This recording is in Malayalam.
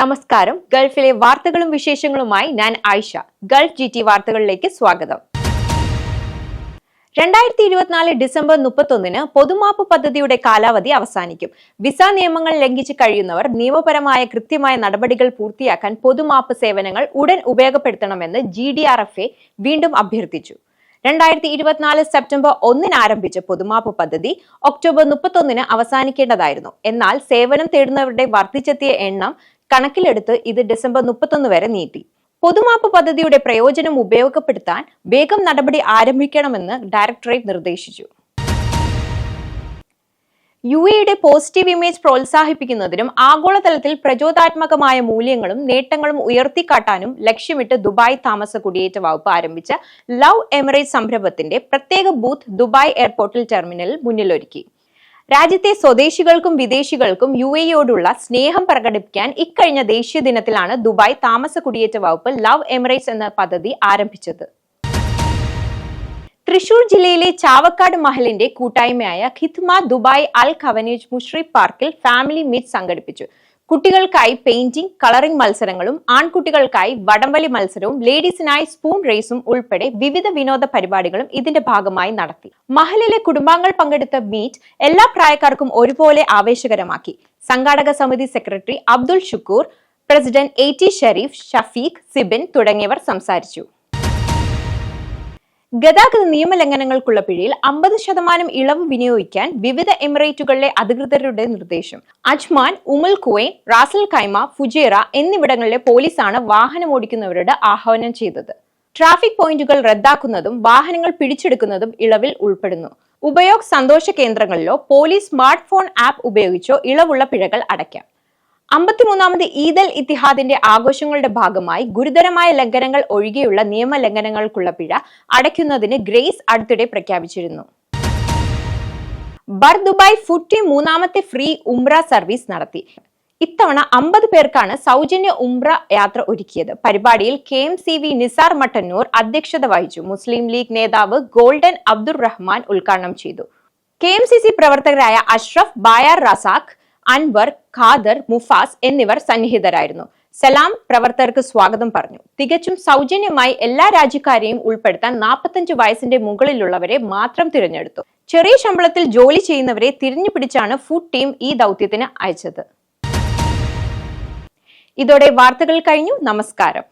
നമസ്കാരം. ഗൾഫിലെ വാർത്തകളും വിശേഷങ്ങളുമായി ഞാൻ ആയിഷ. ഗൾഫ് ജി ടി വാർത്തകളിലേക്ക് സ്വാഗതം. രണ്ടായിരത്തി ഇരുപത്തിനാല് ഡിസംബർ മുപ്പത്തൊന്നിന് പൊതുമാപ്പ് പദ്ധതിയുടെ കാലാവധി അവസാനിക്കും. വിസ നിയമങ്ങൾ ലംഘിച്ച് കഴിയുന്നവർ നിയമപരമായ കൃത്യമായ നടപടികൾ പൂർത്തിയാക്കാൻ പൊതുമാപ്പ് സേവനങ്ങൾ ഉടൻ ഉപയോഗപ്പെടുത്തണമെന്ന് G D R F A വീണ്ടും അഭ്യർത്ഥിച്ചു. രണ്ടായിരത്തി ഇരുപത്തിനാല് സെപ്റ്റംബർ ഒന്നിന് ആരംഭിച്ച പൊതുമാപ്പ് പദ്ധതി ഒക്ടോബർ മുപ്പത്തൊന്നിന് അവസാനിക്കേണ്ടതായിരുന്നു. എന്നാൽ സേവനം തേടുന്നവരുടെ വർദ്ധിച്ചെത്തിയ എണ്ണം കണക്കിലെടുത്ത് ഇത് ഡിസംബർ മുപ്പത്തൊന്ന് വരെ നീട്ടി. പൊതുമാപ്പ് പദ്ധതിയുടെ പ്രയോജനം ഉപയോഗപ്പെടുത്താൻ വേഗം നടപടി ആരംഭിക്കണമെന്ന് ഡയറക്ടറേറ്റ് നിർദ്ദേശിച്ചു. യു എയുടെ പോസിറ്റീവ് ഇമേജ് പ്രോത്സാഹിപ്പിക്കുന്നതിനും ആഗോളതലത്തിൽ പ്രചോദനാത്മകമായ മൂല്യങ്ങളും നേട്ടങ്ങളും ഉയർത്തിക്കാട്ടാനും ലക്ഷ്യമിട്ട് ദുബായ് താമസ കുടിയേറ്റ വകുപ്പ് ആരംഭിച്ച ലവ് എമിറേറ്റ് സംരംഭത്തിന്റെ പ്രത്യേക ബൂത്ത് ദുബായ് എയർപോർട്ടിൽ ടെർമിനലിൽ മുന്നിലൊരുക്കി. രാജ്യത്തെ സ്വദേശികൾക്കും വിദേശികൾക്കും യു എയോടുള്ള സ്നേഹം പ്രകടിപ്പിക്കാൻ ഇക്കഴിഞ്ഞ ദേശീയ ദിനത്തിലാണ് ദുബായ് താമസ കുടിയേറ്റ വകുപ്പ് ലവ് എമിറേറ്റ്സ് എന്ന പദ്ധതി ആരംഭിച്ചത്. തൃശൂർ ജില്ലയിലെ ചാവക്കാട് മഹലിന്റെ കൂട്ടായ്മയായ ഖിത്മ ദുബായ് അൽ ഖവനേജ് മുഷ്രീഫ് പാർക്കിൽ ഫാമിലി മീറ്റ് സംഘടിപ്പിച്ചു. കുട്ടികൾക്കായി പെയിന്റിംഗ് കളറിംഗ് മത്സരങ്ങളും ആൺകുട്ടികൾക്കായി വടംവലി മത്സരവും ലേഡീസിനായി സ്പൂൺ റേസും ഉൾപ്പെടെ വിവിധ വിനോദ പരിപാടികളും ഇതിന്റെ ഭാഗമായി നടത്തി. മഹലിലെ കുടുംബാംഗങ്ങൾ പങ്കെടുത്ത മീറ്റ് എല്ലാ പ്രായക്കാർക്കും ഒരുപോലെ ആവേശകരമാക്കി. സംഘാടക സമിതി secretary Abdul Shukoor president A T Sharif Shafeeq Sibin തുടങ്ങിയവർ സംസാരിച്ചു. ഗതാഗത നിയമ ലംഘനങ്ങൾക്കുള്ള പിഴയിൽ അമ്പത് ശതമാനം ഇളവ് വിനിയോഗിക്കാൻ വിവിധ എമിറേറ്റുകളിലെ അധികൃതരുടെ നിർദ്ദേശം. Ajman Umm al Quwain Ras al Khaimah Fujairah എന്നിവിടങ്ങളിലെ പോലീസാണ് വാഹനം ഓടിക്കുന്നവരോട് ആഹ്വാനം ചെയ്തത്. ട്രാഫിക് പോയിന്റുകൾ റദ്ദാക്കുന്നതും വാഹനങ്ങൾ പിടിച്ചെടുക്കുന്നതും ഇളവിൽ ഉൾപ്പെടുന്നു. ഉപയോഗ് സന്തോഷ കേന്ദ്രങ്ങളിലോ പോലീസ് സ്മാർട്ട് ഫോൺ ആപ്പ് ഉപയോഗിച്ചോ ഇളവുള്ള പിഴകൾ അടയ്ക്കാം. അമ്പത്തിമൂന്നാമത് ഈദൽ ഇത്തിഹാദിന്റെ ആഘോഷങ്ങളുടെ ഭാഗമായി ഗുരുതരമായ ലംഘനങ്ങൾ ഒഴികെയുള്ള നിയമലംഘനങ്ങൾക്കുള്ള പിഴ അടയ്ക്കുന്നതിന് ഗ്രേസ് അടുത്തിടെ പ്രഖ്യാപിച്ചിരുന്നു. ബർ ദുബായ് ഫുട്ടി മൂന്നാമത്തെ ഫ്രീ ഉംറ സർവീസ് നടത്തി. ഇത്തവണ അമ്പത് പേർക്കാണ് സൗജന്യ ഉംറ യാത്ര ഒരുക്കിയത്. പരിപാടിയിൽ K M C V Nisar Mattannur അധ്യക്ഷത വഹിച്ചു. മുസ്ലിം ലീഗ് നേതാവ് ഗോൾഡൻ അബ്ദുർ റഹ്മാൻ ഉദ്ഘാടനം ചെയ്തു. കെ എം സി സി പ്രവർത്തകരായ അഷ്റഫ് ബായാർ റസാഖ് അൻവർ ഖാദർ മുഫാസ് എന്നിവർ സന്നിഹിതരായിരുന്നു. സലാം പ്രവർത്തകർക്ക് സ്വാഗതം പറഞ്ഞു. തികച്ചും സൗജന്യമായി എല്ലാ രാജ്യക്കാരെയും ഉൾപ്പെടുത്താൻ നാൽപ്പത്തഞ്ച് വയസ്സിന്റെ മുകളിലുള്ളവരെ മാത്രം തിരഞ്ഞെടുത്തു. ചെറിയ ശമ്പളത്തിൽ ജോലി ചെയ്യുന്നവരെ തിരിഞ്ഞു പിടിച്ചാണ് ഫുഡ് ടീം ഈ ദൗത്യത്തിന് അയച്ചത്. ഇതോടെ വാർത്തകൾ കഴിഞ്ഞു. നമസ്കാരം.